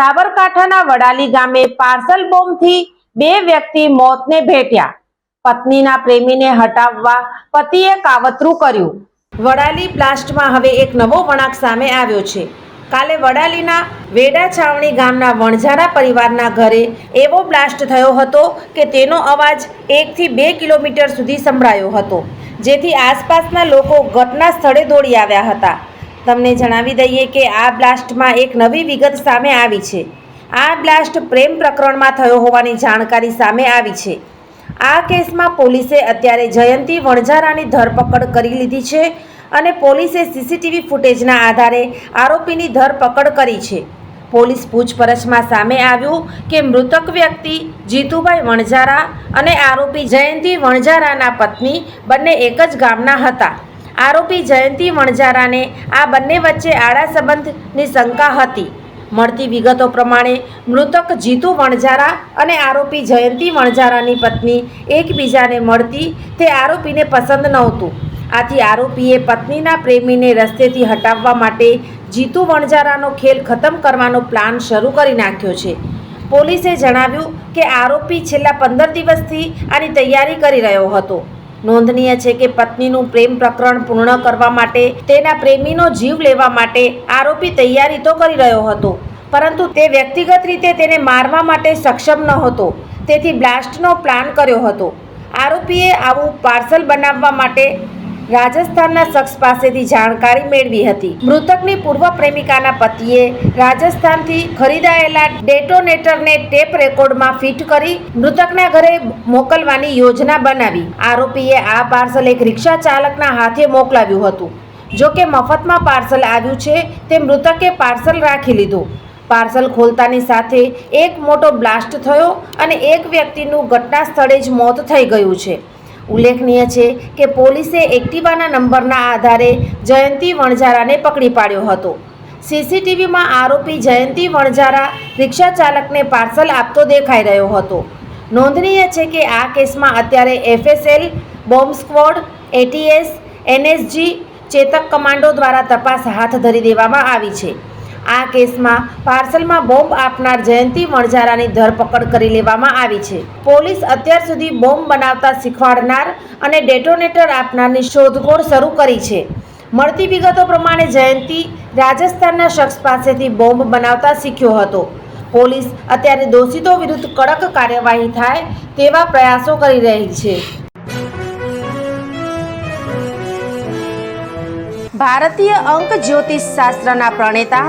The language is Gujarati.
સાબરકાંઠાના વડાલી ગામે પાર્સલ બોમ્બથી બે વ્યક્તિ મોતને ભેટ્યા. પત્નીના પ્રેમીને હટાવવા પતિએ કાવતરું કર્યું. વડાલી બ્લાસ્ટમાં હવે એક નવો વળાંક સામે આવ્યો છે. કાલે વડાલીના વેડા છાવણી ગામના વણઝારા પરિવારના ઘરે એવો બ્લાસ્ટ થયો હતો કે તેનો અવાજ એકથી બે કિલોમીટર સુધી સંભળાયો હતો, જેથી આસપાસના લોકો ઘટના સ્થળે દોડી આવ્યા હતા. તમને જણાવી દઈએ કે આ બ્લાસ્ટમાં એક નવી વિગત સામે આવી છે. આ બ્લાસ્ટ પ્રેમ પ્રકરણમાં થયો હોવાની જાણકારી સામે આવી છે. આ કેસમાં પોલીસે અત્યારે જયંતી વણઝારાની ધરપકડ કરી લીધી છે અને પોલીસે સીસીટીવી ફૂટેજના આધારે આરોપીની ધરપકડ કરી છે. પોલીસ પૂછપરછમાં સામે આવ્યું કે મૃતક વ્યક્તિ જીતુભાઈ વણઝારા અને આરોપી જયંતી વણઝારાના પત્ની બંને એક જ ગામના હતા. આરોપી જયંતી વણઝારાને આ બંને વચ્ચે આડા સંબંધની શંકા હતી. મળતી વિગતો પ્રમાણે મૃતક જીતુ વણઝારા અને આરોપી જયંતી વણઝારાની પત્ની એકબીજાને મળતી તે આરોપીને પસંદ નહોતું. આથી આરોપીએ પત્નીના પ્રેમીને રસ્તેથી હટાવવા માટે જીતુ વણઝારાનો ખેલ ખતમ કરવાનો પ્લાન શરૂ કરી નાખ્યો છે. પોલીસે જણાવ્યું કે આરોપી છેલ્લા પંદર દિવસથી આની તૈયારી કરી રહ્યો હતો. નોંધનીય છે કે પત્નીનું પ્રેમ પ્રકરણ પૂર્ણ કરવા માટે, તેના પ્રેમીનો જીવ લેવા માટે આરોપી તૈયારી તો કરી રહ્યો હતો, પરંતુ તે વ્યક્તિગત રીતે તેને મારવા માટે સક્ષમ ન હતો તેથી બ્લાસ્ટનો પ્લાન કર્યો હતો. આરોપીએ આવું પાર્સલ બનાવવા માટે રાજસ્થાનના શખ્સ પાસેથી જાણકારી મેળવી હતી. મૃતકની પૂર્વ પ્રેમિકાના પતિએ રાજસ્થાનથી ખરીદાયેલા ડેટોનેટરને ટેપ રેકોર્ડમાં ફિટ કરી મૃતકના ઘરે મોકલવાની યોજના બનાવી. આરોપીએ આ પાર્સલ એક રિક્ષા ચાલકના હાથે મોકલાવ્યું હતું. જો કે મફતમાં પાર્સલ આવ્યું છે, તે મૃતકે પાર્સલ રાખી લીધું. પાર્સલ ખોલતાની સાથે એક મોટો બ્લાસ્ટ થયો અને એક વ્યક્તિનું ઘટના સ્થળે જ મોત થઈ ગયું છે. ઉલ્લેખનીય છે કે પોલીસે એક્ટિવાના નંબરના આધારે જયંતી વણઝારાને પકડી પાડ્યો હતો. સીસીટીવીમાં આરોપી જયંતી વણઝારા રિક્ષા ચાલકને પાર્સલ આપતો દેખાઈ રહ્યો હતો. નોંધનીય છે કે આ કેસમાં અત્યારે FSL, bomb squad, ATS, NSG, Chetak commando દ્વારા તપાસ હાથ ધરી દેવામાં આવી છે. આ કેસમાં પાર્સલમાં બોમ્બ આપનાર જયંતી વણઝારાની ધરપકડ કરી લેવામાં આવી છે. પોલીસ અત્યાર સુધી બોમ્બ બનાવતા શીખવાડનાર અને ડેટોનેટર આપનારની શોધખોળ શરૂ કરી છે. મળતી વિગતો પ્રમાણે જયંતી રાજસ્થાનના શખ્સ પાસેથી બોમ્બ બનાવતા શીખ્યો હતો. પોલીસ અત્યારે દોષિતો વિરુદ્ધ કડક કાર્યવાહી થાય તેવા પ્રયાસો કરી રહી છે. ભારતીય અંક જ્યોતિષ શાસ્ત્રના પ્રણેતા